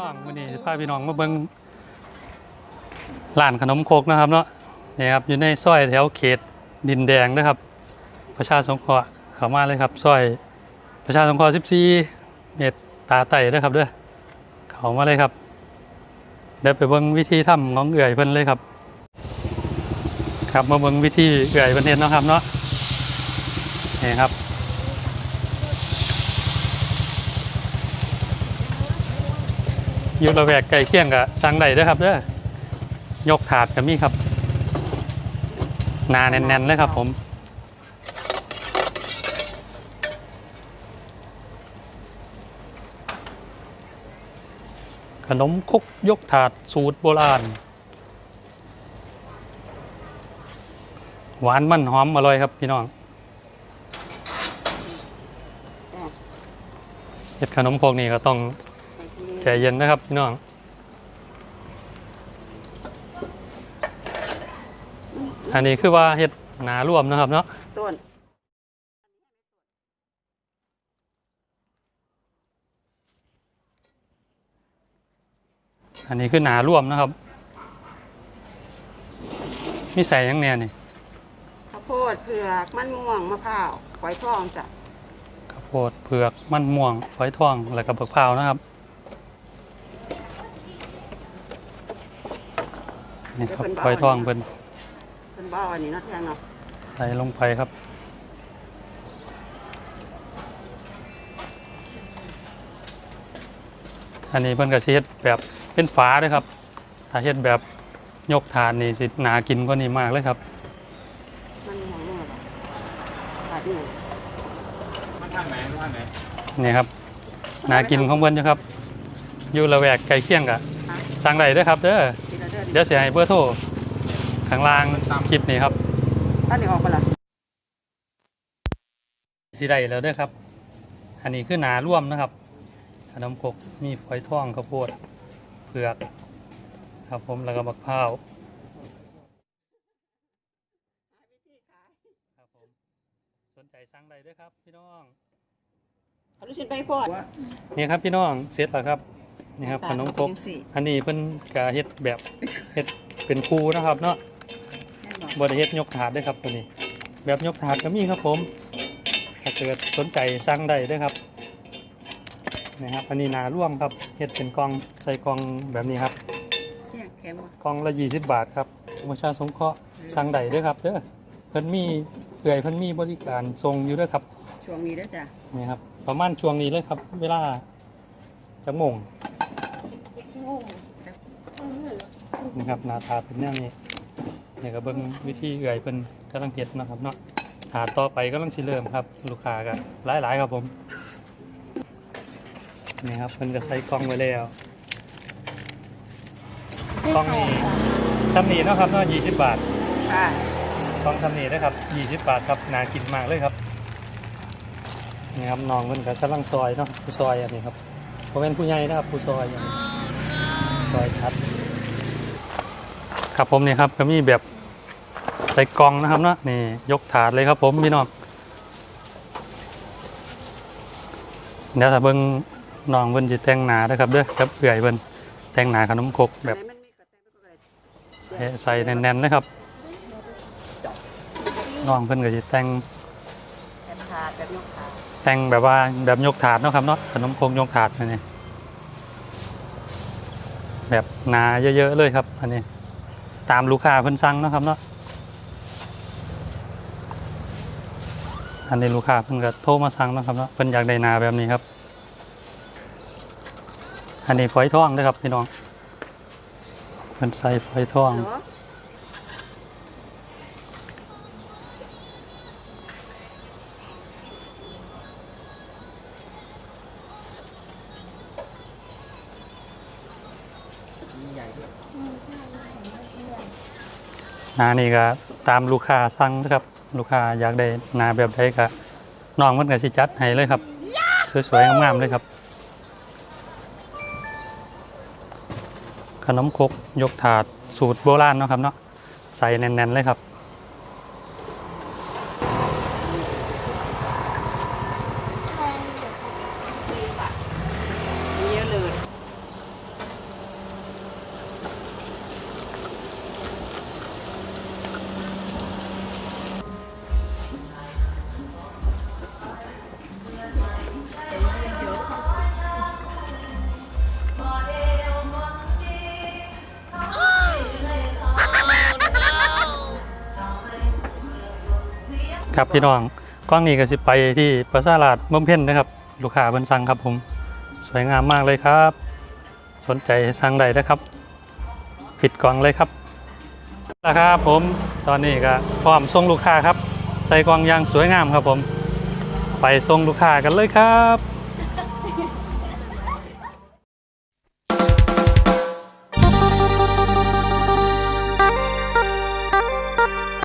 น้องวันนี้พาพี่น้องมาเบิ่งร้านขนมคกนะครับเนาะนี่ครับอยู่ในซอยแถวเขตดินแดงนะครับ ประชาสงเคราะห์เข้ามาเลยครับซอยประชาสงเคราะห์14 เมตรตาไต่นะครับเด้อเข้ามาเลยครับเดี๋ยวไปเบิ่งวิธีทำของเอื่อยเพิ่นเลยครับ ครับมาเบิ่งวิธีเอื่อยเพิ่นเฮ็ดเนาะครับเนาะนี่ครับ อยู่ระแวกไก่เคียงกับสั่งได้เด้อครับเด้อยกถาดกับมีครับหนาแน่นๆเลยครับผมขนมครกยกถาดสูตรโบราณ หวานมันหอมอร่อยครับพี่น้องเห็ดขนมครกนี่ก็ต้อง ใจเย็นนะครับพี่น้องอันนี้คือว่าเห็ดหนาร่วมนะครับเนาะต้นอันนี้คือหนาร่วมนะครับมีใส่หยังแน่นี่ข้าวโพดเผือกมันม่วงมะพร้าวฝอยทองจ้ะข้าวโพดเผือกมันม่วงฝอยทองแล้วก็เบือกพร้าวนะครับ นี่ครับฝอยทองเป็นเป็นบ้าอันนี้เนาะแทงเนาะใส่ลงไปครับอันนี้เพิ่นก็สิเฮ็ดแบบเป็นฝาเด้วยครับ ถ้าเฮ็ดแบบยกถาดนี่สิหนากินกว่านี้มากเลยครับ มันม่วงม่วงแบบขาดนี่มันทางไหนมันทางไหนนี่ครับหนากินของเพิ่นอยู่ครับ อยู่ละแวกไกลเคียงกะสั่งได้เด้อครับเด้อทีละ เดือนเดี๋ยวสิให้เบอร์โทรข้างล่างคลิปนี้ครับตั้นนี่ออกไปละสิได้แล้วเด้อครับ อันนี้คือหนาร่วมนะครับขนมครกมีฝอยทองข้าวโพดเผือก ครับผมแล้วก็บักพร้าวครับผมสนใจสั่งได้เด้อครับ พี่น้องเอาลูกชิ้นไปพอดนี่ครับพี่น้องเสร็จแล้วครับ นี่ครับขนมครกจังสิอันนี้เพิ่นกะเฮ็ดแบบเฮ็ดเป็นคูนะครับเนาะแน่นอนบริเฮ็ดยกถาดด้วยครับตัวนี้ แบบยกถาดก็มีครับผม ถ้าเกิดสนใจสั่งได้เด้วยครับนะครับอันนี้หนาร่วมครับเฮ็ดเป็นกล่องใส่กล่องแบบนี้ครับเนี่ยเค็มว่ะกล่องละ20บาทครับประชาสงเคราะห์สั่งได้เด้วยครับเด้อเพิ่นมีเอื่อยเพิ่นมีบริการส่งอยู่เด้วยครับช่วงนี้ด้วยจ้ะนี่ครับประมาณช่วงนี้เลยครับ เวลาจักโมง นี่ครับหน้าตาเป็นอย่างนี้นี่ก็เบิ่งวิธีเอื่อยเพิ่นกำลังเฮ็ดนะครับเนาะถาดต่อไปก็ต้องชิเริ่มครับ ลูกค้าก็หลายๆครับผมนี่ครับเพิ่นก็ใส่กล้องไว้แล้วกล้องนี้ทำนี่เนาะครับเนาะ20บาทค่ะกล้องทำนี่นะครับ20บาทครับน่ากินมากเลยครับนี่ครับน้องเพิ่นก็กำลังซอยเนาะผู้ซอยอันนี้ครับเพราะเป็นผู้ใหญ่นะครับผู้ซอยอันนี้ซอยครับ ครับผมนี่ครับก็มีแบบใส่กล่องนะครับเนาะนี่ยกถาดเลยครับผมพี่น้องเดี๋ยวถ้าเบิ่งน้องเพิ่นสิแต่งหนาด้อครับเด้อครับเอื่อยเพิ่นแต่งหนาขนมครกแบบใส่ใสแน่นๆนะครับน้องเพิ่นก็สิแต่งแต่งแบบว่าแบบยกถาดนะครับเนาะขนมครกยกถาดอันนี้แบบหนาเยอะๆเลยครับอันนี้ ตามลูกค้าเพิ่นสั่งเนาะครับเนาะอันนี้ลูกค้าเพิ่นก็โทรมาสั่งเนาะครับเนาะเพิ่นอยากได้นาแบบนี้ครับ อันนี้ฝอยทองนะครับพี่น้องเพิ่นใส่ฝอยทอง เหรอหนานี่ก็ตามลูกค้าสั่งนะครับ ลูกค้าอยากได้นาแบบใดก็น้องมันก็สิจัดให้เลยครับ สวยๆงามๆเลยครับ ขนมครกยกถาดสูตรโบราณเนาะครับเนาะใส่แน่นๆเลยครับ ครับพี่น้องกล้องนี้ก็สิไปที่ประสาทราดเมืองเพ่นนะครับ ลูกค้าเพิ่นสั่งครับผม สวยงามมากเลยครับ สนใจสั่งได้นะครับ ปิดกล่องเลยครับนะครับผมตอนนี้ก็พร้อมส่งลูกค้าครับ ใส่กล่องอย่างสวยงามครับผม ไปส่งลูกค้ากันเลยครับ